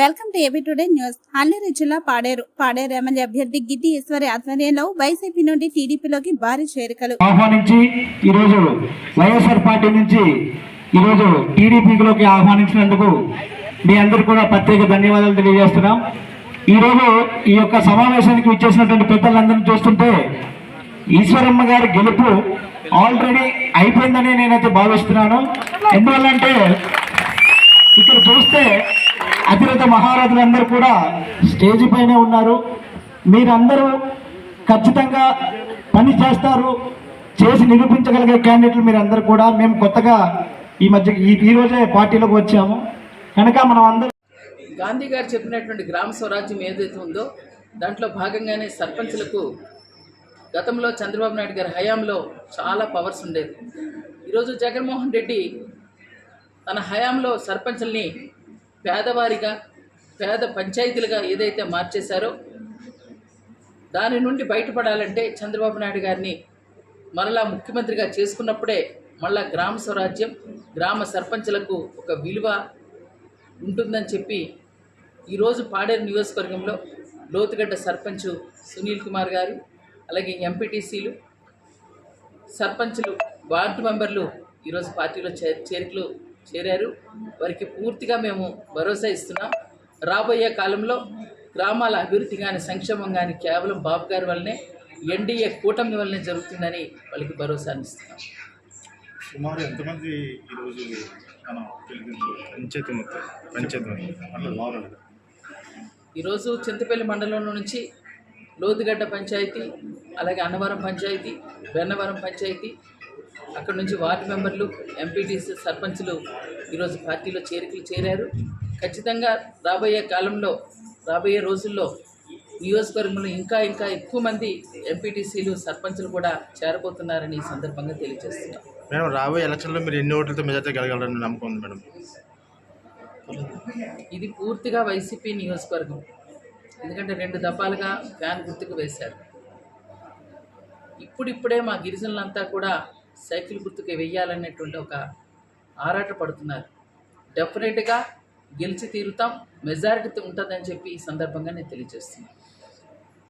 Welcome to AB today news. Alluri జిల్లా Paderu. Paderu MLA అభ్యర్థి గిడ్డి ఈశ్వరి ఆధ్వర్యంలో వైసీపీ నుండి టీడీపీలోకి భారీ చేరికలు. ఆహ్వానించి ఈరోజు వైఎస్ఆర్ పార్టీ నుంచి ఈరోజు టీడీపీలోకి ఆహ్వానించినందుకు మీ అందరికీ కూడా ప్రత్యేక ధన్యవాదాలు తెలియజేస్తున్నాం. ఈరోజు ఈ యొక్క సమావేశానికి ఇచ్చేసినటువంటి పెద్దలందరినీ చూస్తుంటే ఈశ్వరమ్మ గారి గెలుపు ఆల్రెడీ అయిపోయిందని నేనైతే భావిస్తున్నాను. ఎందువల్లంటే ఇక్కడ చూస్తే అతిరథ మహారాజులందరూ కూడా స్టేజ్ పైనే ఉన్నారు. మీరందరూ ఖచ్చితంగా పని చేస్తారు. చేసి నిరూపించగలిగే క్యాండిడేట్లు మీరందరూ కూడా. మేము కొత్తగా ఈ మధ్య ఈ రోజే పార్టీలోకి వచ్చాము. కనుక మనం అందరూ గాంధీ గారు చెప్పినటువంటి గ్రామ స్వరాజ్యం ఏదైతే ఉందో దాంట్లో భాగంగానే సర్పంచులకు గతంలో చంద్రబాబు నాయుడు గారి హయాంలో చాలా పవర్స్ ఉండేది ఈరోజు జగన్మోహన్ రెడ్డి తన హయాంలో సర్పంచుల్ని పేదవారిగా పేద పంచాయతీలుగా ఏదైతే మార్చేశారో దాని నుండి బయటపడాలంటే చంద్రబాబు నాయుడు గారిని మరలా ముఖ్యమంత్రిగా చేసుకున్నప్పుడే మళ్ళా గ్రామ స్వరాజ్యం గ్రామ సర్పంచులకు ఒక విలువ ఉంటుందని చెప్పి ఈరోజు పాడేరు నియోజకవర్గంలో లోతుగడ్డ సర్పంచ్ సునీల్ కుమార్ గారు అలాగే ఎంపీటీసీలు సర్పంచులు వార్డు మెంబర్లు ఈరోజు పార్టీలో చే చేరికలు చేరారు. వారికి పూర్తిగా మేము భరోసా ఇస్తున్నాం. రాబోయే కాలంలో గ్రామాల అభివృద్ధి కానీ సంక్షేమం కానీ కేవలం బాబు గారి వల్లనే ఎన్డీఏ కూటమి వల్లనే జరుగుతుందని వాళ్ళకి భరోసాని ఇస్తున్నాం సుమారు ఎంతమంది ఈరోజు పంచాయతీ మొత్తం పంచాయతీ ఈరోజు చింతపల్లి మండలం నుంచి లోతుగడ్డ పంచాయతీ అలాగే అన్నవరం పంచాయతీ బెన్నవరం పంచాయతీ అక్కడ నుంచి వార్డు మెంబర్లు ఎంపీటీసీ సర్పంచ్లు ఈరోజు పార్టీలో చేరికలు చేరారు. ఖచ్చితంగా రాబోయే కాలంలో రాబోయే రోజుల్లో నియోజకవర్గంలో ఇంకా ఇంకా ఎక్కువ మంది ఎంపీటీసీలు సర్పంచ్లు కూడా చేరబోతున్నారని ఈ సందర్భంగా తెలియజేస్తున్నాం. మేడం రాబోయే ఎలక్షన్లో మీరు ఎన్ని ఓట్లతో మెజార్టీ గెలగలరని నమ్మకం ఉంది మేడం? ఇది పూర్తిగా వైసీపీ నియోజకవర్గం. ఎందుకంటే రెండు దఫాలుగా ఫ్యాన్ గుర్తుకు వేశారు. ఇప్పుడిప్పుడే మా గిరిజనులంతా కూడా సైకిల్ గుర్తుకు వెయ్యాలనేటువంటి ఒక ఆరాట పడుతున్నారు డెఫినెట్గా గెలిచి తీరుతాం మెజారిటీ ఉంటుందని చెప్పి ఈ సందర్భంగా నేను తెలియజేస్తున్నాను.